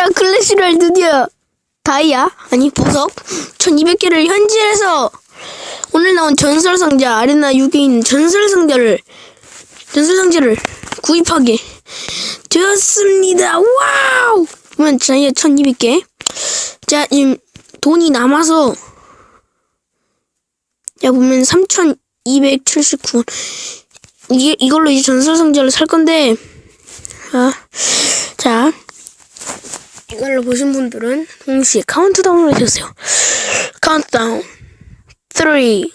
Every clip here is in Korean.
다이아 클래시를 드디어 다이아 아니 보석 1200개를 현질해서 오늘 나온 전설 상자 아레나 6에 있는 전설 상자를 전설 상자를 구입하게 되었습니다. 와우! 그러면 다이아 1200개. 자, 지금 돈이 남아서 야 보면 3279원. 이게 이걸로 이제 전설 상자를 살 건데 아, 자, 이걸로 보신 분들은 동시에 카운트다운을 해주세요. 카운트다운. 3, 2,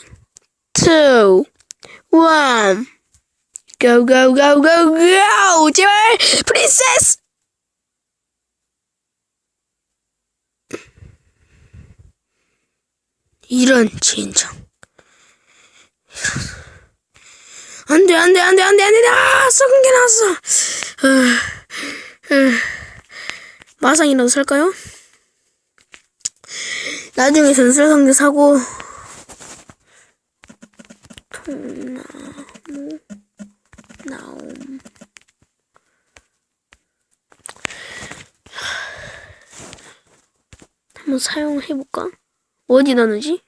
1. Go, go, go, go, go! 제발! 프린세스! 이런, 진정. 안 돼, 안 돼, 안 돼, 안 돼, 안 돼, 아, 썩은 게 나왔어. 으, 으. 마상이라도 살까요? 나중에 전설 상자 사고 통나무 나옴 한번 사용해 볼까? 어디다 넣지?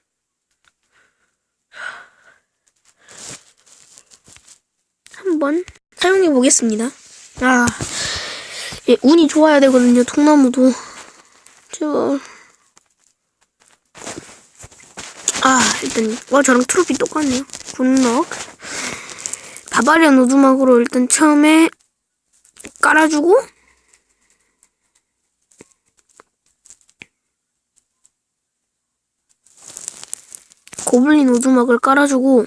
한번 사용해 보겠습니다. 아. 예, 운이 좋아야 되거든요. 통나무도. 제발. 아, 일단, 와, 저랑 트로피 똑같네요. 굿럭. 바바리안 오두막으로 일단 처음에 깔아주고, 고블린 오두막을 깔아주고,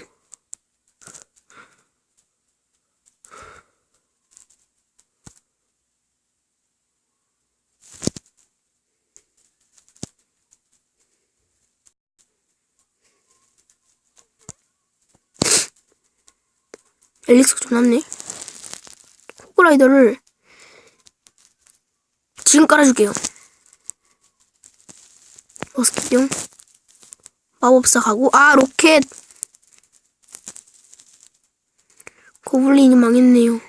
엘릭스가 좀 남네. 호그라이더를 지금 깔아줄게요. 머스킷병. 마법사 가고, 아, 로켓! 고블린이 망했네요.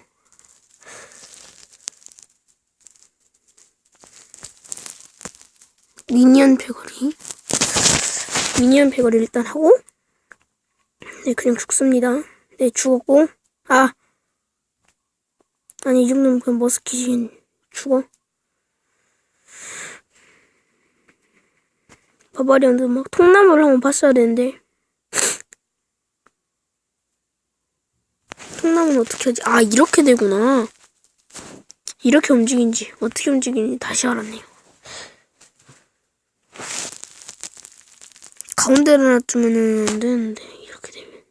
미니언 패거리. 미니언 패거리 일단 하고, 네, 그냥 죽습니다. 네, 죽었고, 아. 아니, 이 정도면 그냥 머스킷이 죽어. 바바리안도 막 통나무를 한번 봤어야 되는데. 통나무는 어떻게 하지? 아, 이렇게 되구나. 이렇게 움직인지, 어떻게 움직이는지 다시 알았네요. 가운데로 놔두면은 안 되는데, 이렇게 되면.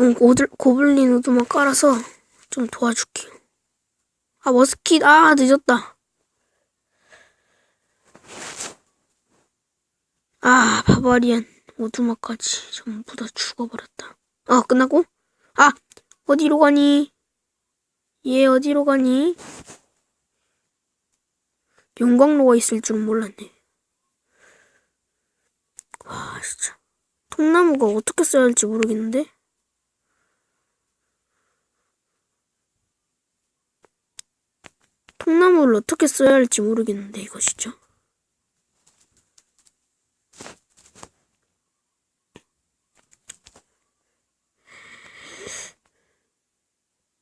응, 오들, 고블린 우드만 깔아서 좀 도와줄게요. 아, 머스킷, 아, 늦었다. 아, 바바리안 오두막까지 전부 다 죽어버렸다. 아, 끝나고? 아, 어디로 가니? 얘 어디로 가니? 용광로가 있을 줄은 몰랐네. 와, 진짜. 통나무가 어떻게 써야 할지 모르겠는데? 통나무를 어떻게 써야 할지 모르겠는데, 진짜.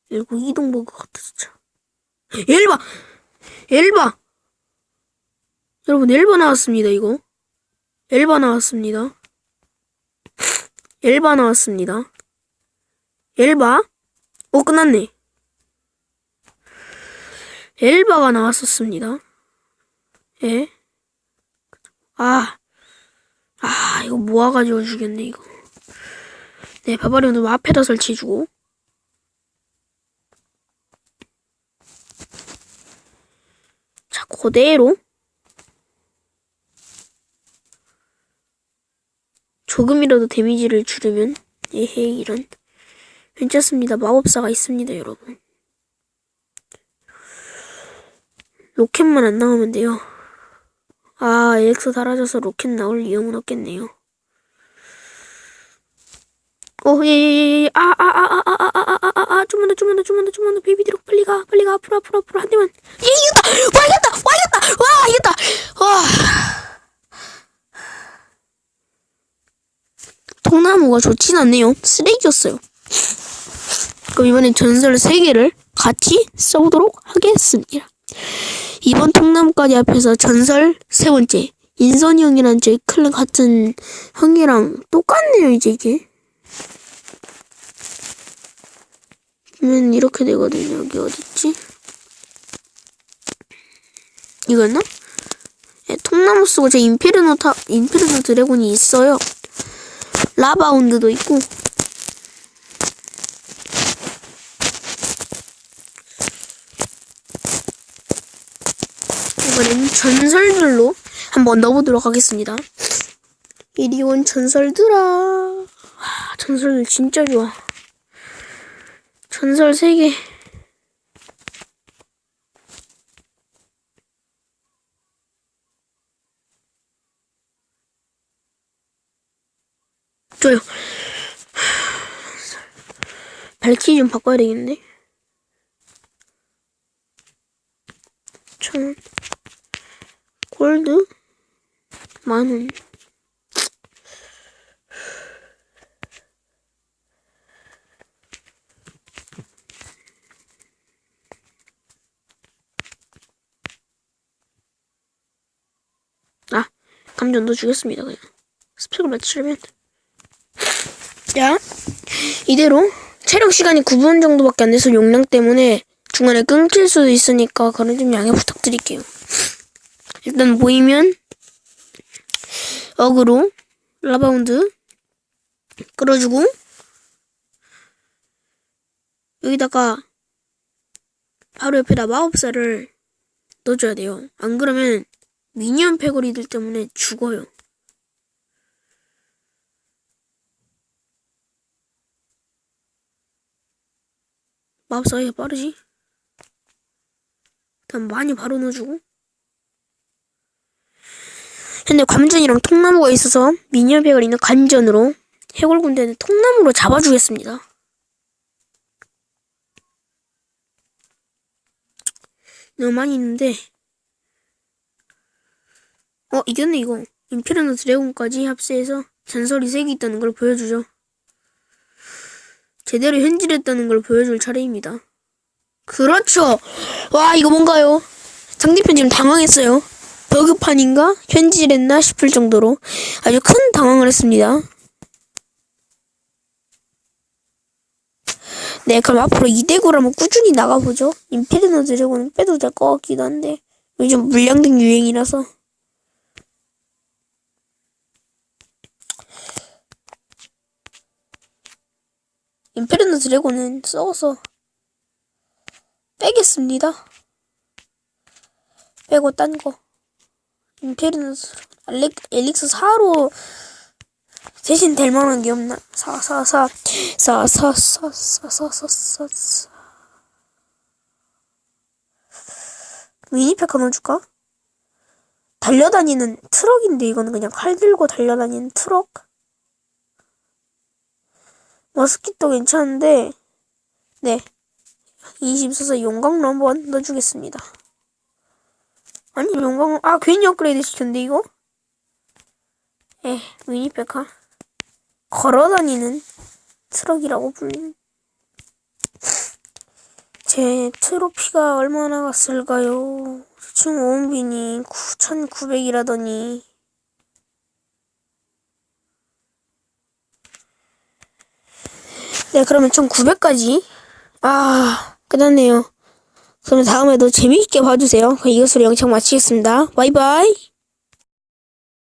이거 이동 버그 같아, 진짜. 엘바! 엘바! 여러분, 엘바 나왔습니다, 이거. 엘바 나왔습니다. 엘바 나왔습니다. 엘바? 오, 끝났네. 엘바가 나왔었습니다. 예? 아, 아, 이거 모아가지고 주겠네, 이거. 네, 바바리온도 앞에다 설치해주고. 자, 그대로. 조금이라도 데미지를 줄이면, 에헤, 이런. 괜찮습니다. 마법사가 있습니다, 여러분. 로켓만 안 나오면 돼요. 아, 엘렉스 사라져서 로켓 나올 이용은 없겠네요. 어, 예, 예, 예, 예, 아, 아, 아, 아, 아, 아, 아, 아, 아, 아, 좀만 더, 좀만 더, 좀만 더, 좀만 더, 베이비드로 빨리 가, 빨리 가, 앞으로, 앞으로, 앞으로, 한 대만. 예, 이겼다! 와, 이겼다! 와, 이겼다! 와, 이겼다! 와. 통나무가 좋진 않네요. 쓰레기였어요. 그럼 이번엔 전설 3개를 같이 써보도록 하겠습니다. 이번 통나무까지 앞에서 전설 세 번째. 인선이 형이랑 제 클랜 같은 형이랑 똑같네요, 이제 이게. 그러면 이렇게 되거든요. 여기 어딨지? 이거였나? 네, 통나무 쓰고 제 인페르노 타, 인페르노 드래곤이 있어요. 라바운드도 있고. 이번엔 전설들로 한번 넣어보도록 하겠습니다. 이리 온 전설들아. 와, 전설들 진짜 좋아. 전설 3개. 좋아요. 발키 좀 바꿔야 되겠는데? 천 골드? 만원. 아 감전 넣어주겠습니다 그냥. 스펙을 맞추려면. 자 이대로 촬영 시간이 9분 정도밖에 안 돼서 용량 때문에 중간에 끊길 수도 있으니까 그런 좀 양해 부탁드릴게요. 일단 모이면 어그로 라바운드 끌어주고 여기다가 바로 옆에다 마법사를 넣어줘야 돼요. 안 그러면 미니언 패거리들 때문에 죽어요. 마법사가 왜 빠르지? 일단 많이 바로 넣어주고 현재 관전이랑 통나무가 있어서 미니언 팩을 있는 관전으로 해골 군대는 통나무로 잡아주겠습니다. 너무 많이 있는데 어 이겼네 이거 임페르노 드래곤까지 합세해서 전설이 3개 있다는 걸 보여주죠. 제대로 현질했다는 걸 보여줄 차례입니다. 그렇죠. 와 이거 뭔가요? 상대편 지금 당황했어요. 버그판인가? 현질했나 싶을 정도로 아주 큰 당황을 했습니다. 네, 그럼 앞으로 2대9로 한번 꾸준히 나가보죠. 임페르노 드래곤은 빼도 될 것 같기도 한데 요즘 물량등 유행이라서 임페르노 드래곤은 썩어서 빼겠습니다. 빼고 딴 거. 임페르노 알렉, 엘릭스 4로 대신 될 만한 게 없나? 4, 4, 4, 4, 4, 4, 4, 4, 4, 4, 4. 미니팩 하나 줄까? 달려다니는 트럭인데 이거는 그냥 칼 들고 달려다니는 트럭? 머스키도 괜찮은데 네 24세 용광로 한번 넣어주겠습니다 아니 용광로 아 괜히 업그레이드 시켰는데 이거? 에 미니페카 걸어다니는 트럭이라고 불리는 제 트로피가 얼마나 갔을까요? 지금 오은빈이 9,900이라더니 네, 그러면 총 900까지. 아, 끝났네요. 그러면 다음에도 재미있게 봐주세요. 그럼 이것으로 영상 마치겠습니다. 바이바이.